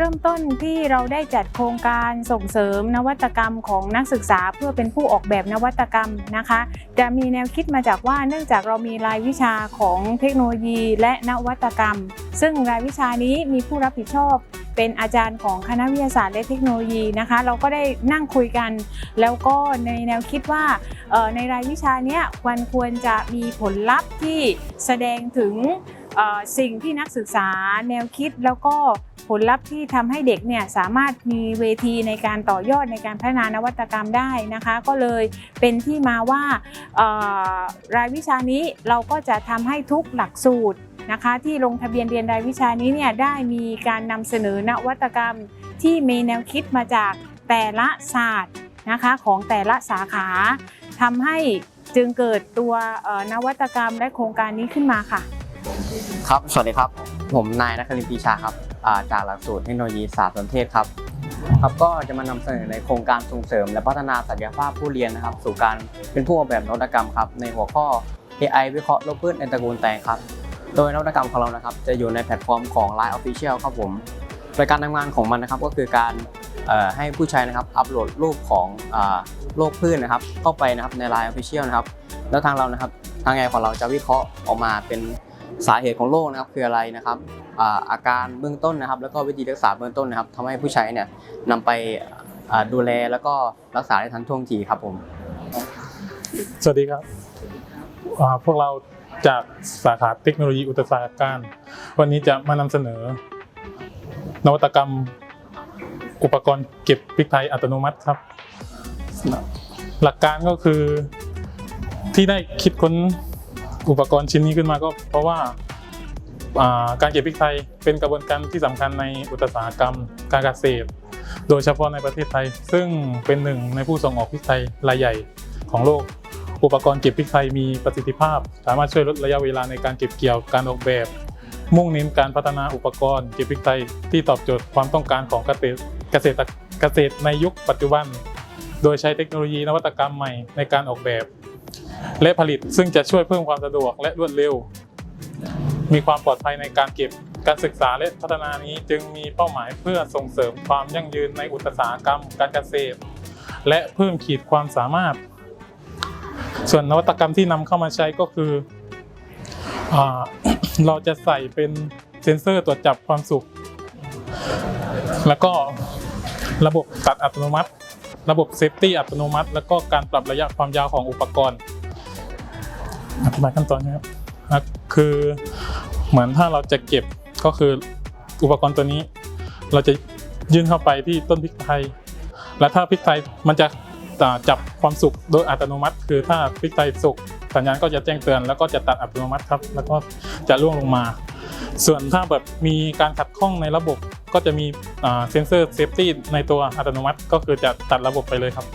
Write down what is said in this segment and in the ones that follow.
เริ่มต้นที่เราได้จัดโครงการส่งเสริมนวัตกรรมของนักศึกษาเพื่อเป็นผู้ออกแบบนวัตกรรมนะคะ จะมีแนวคิดมาจากว่าเนื่องจากเรามีรายวิชาของเทคโนโลยีและนวัตกรรม ซึ่งรายวิชานี้มีผู้รับผิดชอบเป็นอาจารย์ของคณะวิทยาศาสตร์และเทคโนโลยีนะคะ เราก็ได้นั่งคุยกัน แล้วก็ในแนวคิดว่าในรายวิชานี้ควรควรจะมีผลลัพธ์ที่แสดงถึงสิ่งที่นักศึกษาแนวคิดแล้วก็ ผลลัพธ์ที่ทำให้เด็กเนี่ยสามารถมีเวทีในการต่อยอดในการพัฒนานวัตกรรมได้นะคะ ก็เลยเป็นที่มาว่ารายวิชานี้เราก็จะทำให้ทุกหลักสูตรนะคะที่ลงทะเบียนเรียนรายวิชานี้เนี่ยได้มีการนำเสนอนวัตกรรมที่มีแนวคิดมาจากแต่ละศาสตร์นะคะของแต่ละสาขาทำให้จึงเกิดตัวนวัตกรรมและโครงการนี้ขึ้นมาค่ะ ครับ สวัสดีครับ ผมนายนักรินปีชาครับ จากหลักสูตรเทคโนโลยีศารสนเทศครับครับก็จะมานำเสนอในโครงการส่งเสริม และพัฒนาศักยภาพผู้เรียนนะครับ สู่การเป็นผู้ออกแบบนวัตกรรมครับในหัวข้อ AI วิเคราะห์โลกพืชในตระกูลแตงครับ โดยนวัตกรรมของเรานะครับ จะอยู่ในแพลตฟอร์มของ Line Official ครับผมโดยการทำงานของมันนะครับก็คือการให้ผู้ใช้นะครับอัปโหลดรูปของโลกพืชนะครับ เข้าไปนะครับใน Line Official นะครับแล้วทางเรานะครับทางไงของเราจะวิเคราะห์ออกมาเป็น สาเหตุของโรคนะครับคืออะไรนะครับอาการเบื้องต้นนะครับ แล้วก็วิธีรักษาเบื้องต้นนะครับทำให้ผู้ใช้เนี่ยนำไปดูแลแล้วก็รักษาได้ทันท่วงทีครับผมสวัสดีครับพวกเราจากสาขาเทคโนโลยีอุตสาหการ วันนี้จะมานำเสนอ นวัตกรรม อุปกรณ์เก็บพริกไทยอัตโนมัติครับ หลักการก็คือที่ได้คิดค้น อุปกรณ์ชิ้นนี้ขึ้นมาก็เพราะว่าการเก็บพริกไทยเป็นกระบวนการที่สำคัญในอุตสาหกรรม การเกษตร โดยเฉพาะในประเทศไทย ซึ่งเป็นหนึ่งในผู้ส่งออกพริกไทยรายใหญ่ของโลก อุปกรณ์เก็บพริกไทยมีประสิทธิภาพ สามารถช่วยลดระยะเวลาในการเก็บเกี่ยวการออกแบบ มุ่งเน้นการพัฒนาอุปกรณ์เก็บพริกไทยที่ตอบโจทย์ความต้องการของเกษตรเกษตรเกษตรในยุคปัจจุบัน โดยใช้เทคโนโลยีนวัตกรรมใหม่ในการออกแบบ และผลิตซึ่งจะช่วยเพิ่มความสะดวกและรวดเร็ว มีความปลอดภัยในการเก็บการศึกษาและพัฒนานี้จึงมีเป้าหมายเพื่อส่งเสริมความยั่งยืนในอุตสาหกรรม การเกษตร และเพิ่มขีดความสามารถ ส่วนนวัตกรรมที่นำเข้ามาใช้ก็คืออเราจะใส่เป็นเซ็นเซอร์ตรวจจับความสุข แล้วก็ระบบตัดอัตโนมัติ ระบบเซฟตี้อัตโนมัติ แล้วก็การปรับระยะความยาวของอุปกรณ์อธิบายขั้นตอนนะครับคือเหมือนถ้าเราจะเก็บก็คืออุปกรณ์ตัวนี้ เราจะยื่นเข้าไปที่ต้นพริกไทย และถ้าพริกไทยมันจะจับความสุกโดยอัตโนมัติ คือถ้าพริกไทยสุกสัญญาณก็จะแจ้งเตือน แล้วก็จะตัดอัตโนมัติครับ แล้วก็จะล่วงลงมา ส่วนถ้าแบบมีการขัดข้องในระบบ ก็จะมีเซนเซอร์เซฟตี้ในตัวอัตโนมัติ ก็คือจะตัดระบบไปเลยครับ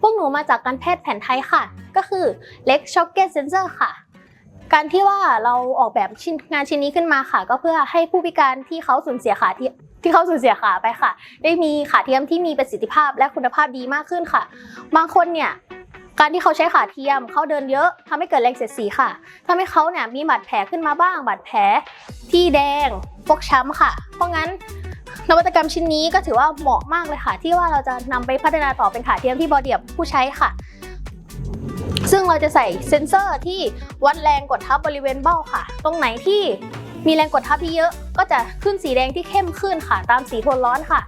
พวกหนูมาจากการแพทย์แผนไทยค่ะ ก็คือ Leg Shocket Sensor ค่ะ การที่ว่าเราออกแบบชิ้นงานชิ้นนี้ขึ้นมาค่ะ ก็เพื่อให้ผู้พิการที่เขาสูญเสียขาที่ที่เขาสูญเสียขาไปค่ะ ได้มีขาเทียมที่มีประสิทธิภาพและคุณภาพดีมากขึ้นค่ะ บางคนเนี่ย การที่เขาใช้ขาเทียมเขาเดินเยอะทำให้เกิดแรงเสียดสีค่ะทำให้เขาเนี่ยมีบาดแผลขึ้นมาบ้าง บาดแผลที่แดงฟกช้ำค่ะ เพราะงั้นนวัตกรรมชิ้นนี้ก็ถือว่าเหมาะมากเลยค่ะ ที่ว่าเราจะนำไปพัฒนาต่อเป็นขาเทียมที่บอดี้กับผู้ใช้ค่ะ ซึ่งเราจะใส่เซ็นเซอร์ที่วัดแรงกดทับบริเวณเบ้าค่ะ ตรงไหนที่มีแรงกดทับที่เยอะ ก็จะขึ้นสีแดงที่เข้มขึ้นค่ะตามสีโทนร้อนค่ะ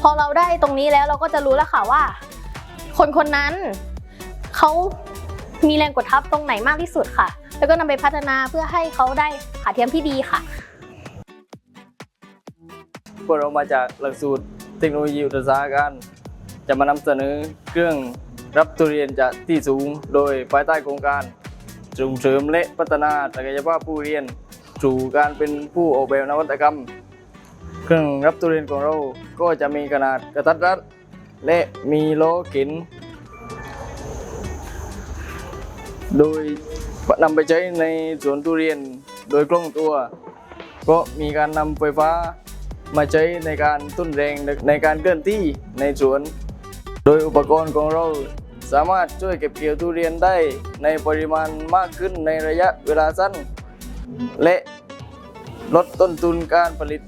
พอเราได้ตรงนี้แล้วเราก็จะรู้แล้วค่ะว่า คนคนนั้น เขามีแรงกดทับตรงไหนมากที่สุดค่ะ แล้วก็นำไปพัฒนาเพื่อให้เขาได้ขาเทียมที่ดีค่ะพวกเรามาจากหลักสูตรเทคโนโลยีอุตสาหการ จะมานำเสนอเครื่องรับตัวเรียนจากที่สูง โดยภายใต้โครงการส่งเสริมและพัฒนาศักยภาพผู้เรียนสู่การเป็นผู้ออกแบบนวัตกรรม เครื่องรับตัวเรียนของเราก็จะมีขนาดกระทัดรัดและมีล้อเข็น โดยนำไปใช้ในสวนทุเรียนโดยคล่องตัวก็มีการนำไฟฟ้ามาใช้ในการตุ้นแรงในการเคลื่อนที่ในสวน โดยอุปกรณ์ของเราสามารถช่วยเก็บเกี่ยวทุเรียนได้ในปริมาณมากขึ้นในระยะเวลาสั้น และลดต้นทุนการผลิต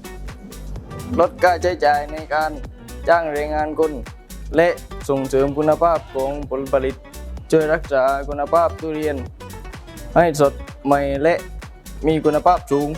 ลดค่าใช้จ่ายในการจ้างแรงงานคนและส่งเสริมคุณภาพของผลผลิต ช่วยรักษาคุณภาพทุเรียน ให้สดใหม่และมีคุณภาพสูง